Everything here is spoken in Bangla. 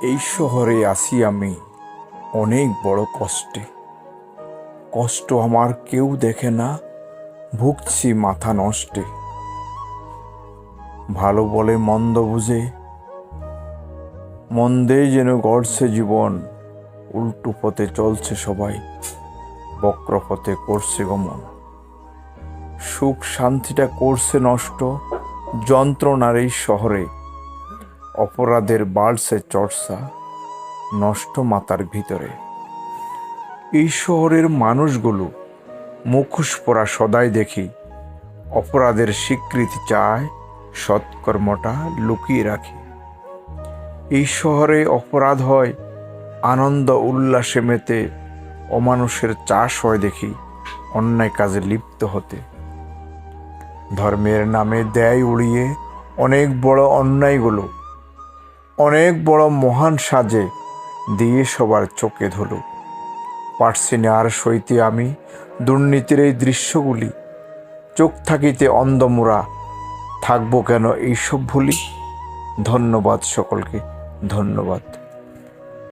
এই শহরে আসি আমি অনেক বড় কষ্টে। কষ্ট আমার কেউ দেখে না, ভুগছি মাথা নষ্টে। ভালো বলে মন্দ বুঝে, মন্দে যেন গড়ছে জীবন, উল্টো পথে চলছে সবাই, বক্র পথে করছে গমন। সুখ শান্তিটা করছে নষ্ট, যন্ত্রণার এই শহরে অপরাধের বাড়ছে চর্চা নষ্ট মাতার ভিতরে। এই শহরের মানুষগুলো মুখোশ পরা সদাই দেখি অপরাধের স্বীকৃতি চায় সৎকর্মটা লুকিয়ে রাখি। এই শহরে অপরাধ হয়, আনন্দ উল্লাসে মেতে, অমানুষের চাষ হয় দেখি অন্যায় কাজে লিপ্ত হতে। ধর্মের নামে দেয় উড়িয়ে অনেক বড় অন্যায়গুলো অনেক বড় মহান সাজে দিয়ে সবার চোখে ধুলো। পারছি না আর সইতে আমি দুর্নীতির এই দৃশ্যগুলি। চোখ থাকিতে অন্ধমুরা, থাকব কেন এইসব ভুলি? ধন্যবাদ সকলকে, ধন্যবাদ।